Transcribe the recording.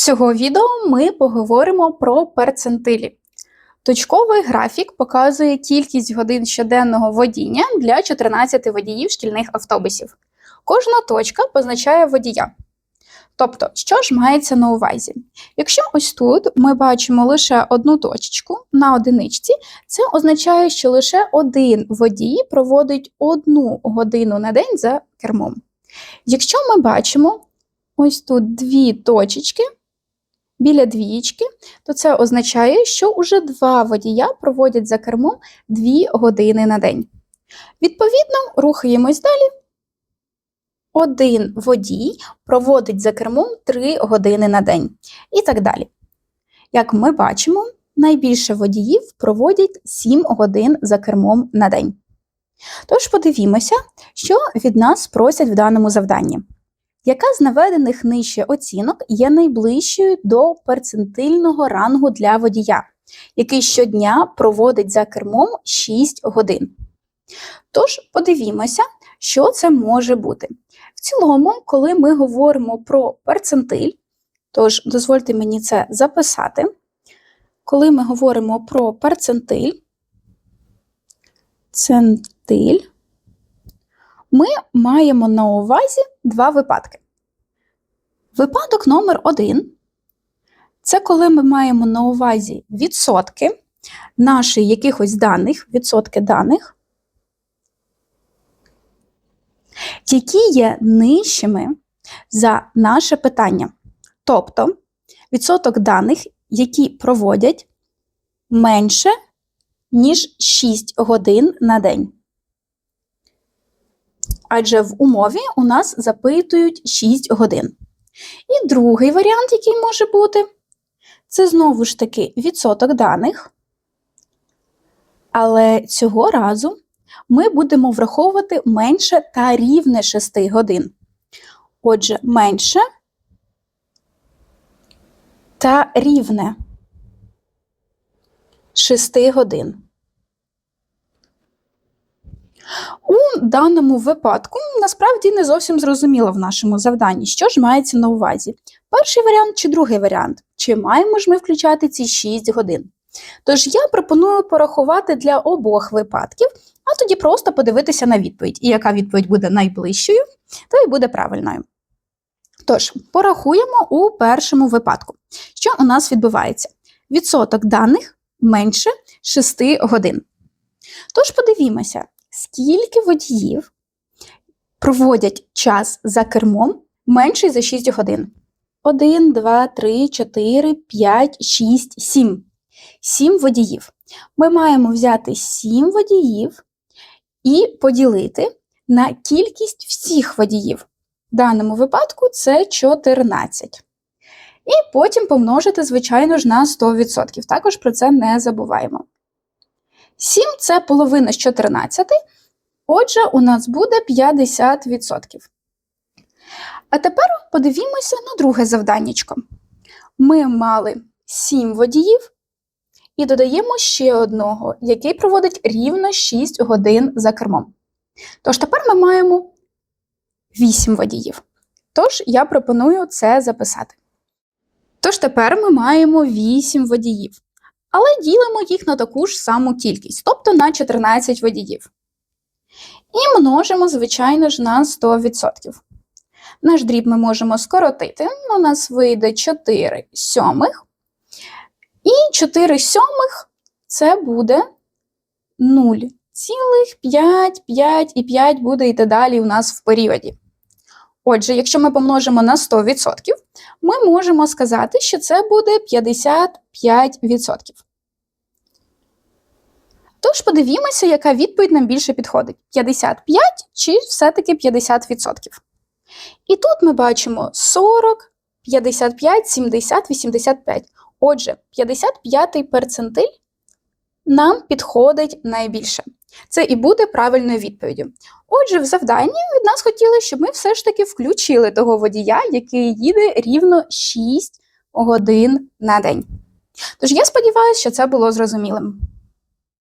цього відео ми поговоримо про перцентилі. Точковий графік показує кількість годин щоденного водіння для 14 водіїв шкільних автобусів. Кожна точка позначає водія. Тобто, що ж мається на увазі? Якщо ось тут ми бачимо лише одну точечку на одиничці, це означає, що лише один водій проводить одну годину на день за кермом. Якщо ми бачимо ось тут дві точечки біля двієчки, то це означає, що уже два водія проводять за кермом 2 години на день. Відповідно, рухаємось далі. Один водій проводить за кермом 3 години на день. І так далі. Як ми бачимо, найбільше водіїв проводять 7 годин за кермом на день. Тож подивімося, що від нас просять в даному завданні. Яка з наведених нижче оцінок є найближчою до перцентильного рангу для водія, який щодня проводить за кермом 6 годин? Тож подивімося, що це може бути. В цілому, коли ми говоримо про перцентиль, тож дозвольте мені це записати. Коли ми говоримо про перцентиль, центиль, ми маємо на увазі два випадки. Випадок номер один це коли ми маємо на увазі відсотки наших якихось даних, відсотки даних, які є нижчими за наше питання. Тобто відсоток даних, які проводять менше, ніж 6 годин на день. Адже в умові у нас запитують 6 годин. І другий варіант, який може бути, це знову ж таки відсоток даних. Але цього разу ми будемо враховувати менше та рівне 6 годин. Отже, менше та рівне 6 годин. У даному випадку насправді не зовсім зрозуміло в нашому завданні, що ж мається на увазі. Перший варіант чи другий варіант, чи маємо ж ми включати ці 6 годин. Тож я пропоную порахувати для обох випадків, а тоді просто подивитися на відповідь. І яка відповідь буде найближчою, то і буде правильною. Тож, порахуємо у першому випадку, що у нас відбувається. Відсоток даних менше 6 годин. Тож подивімося, скільки водіїв проводять час за кермом менше за 6 годин. 1, 2, 3, 4, 5, 6, 7. 7 водіїв. Ми маємо взяти 7 водіїв і поділити на кількість всіх водіїв. В даному випадку це 14. І потім помножити, звичайно ж, на 100%. Також про це не забуваємо. 7 це половина з 14, отже, у нас буде 50%. А тепер подивімося на друге завданнячко. Ми мали 7 водіїв і додаємо ще одного, який проводить рівно 6 годин за кермом. Тож тепер ми маємо 8 водіїв. Тож я пропоную це записати. Тож тепер ми маємо 8 водіїв але ділимо їх на таку ж саму кількість, тобто на 14 водіїв. І множимо, звичайно ж, на 100%. Наш дріб ми можемо скоротити, у нас вийде 4 сьомих. І 4 сьомих це буде 0,5, і 5 буде йти далі у нас в періоді. Отже, якщо ми помножимо на 100%, ми можемо сказати, що це буде 55%. Тож подивімося, яка відповідь нам більше підходить: 55 чи все-таки 50%. І тут ми бачимо 40, 55, 70, 85. Отже, 55-й перцентиль нам підходить найбільше. Це і буде правильною відповіддю. Отже, в завданні від нас хотіли, щоб ми все ж таки включили того водія, який їде рівно 6 годин на день. Тож я сподіваюся, що це було зрозумілим.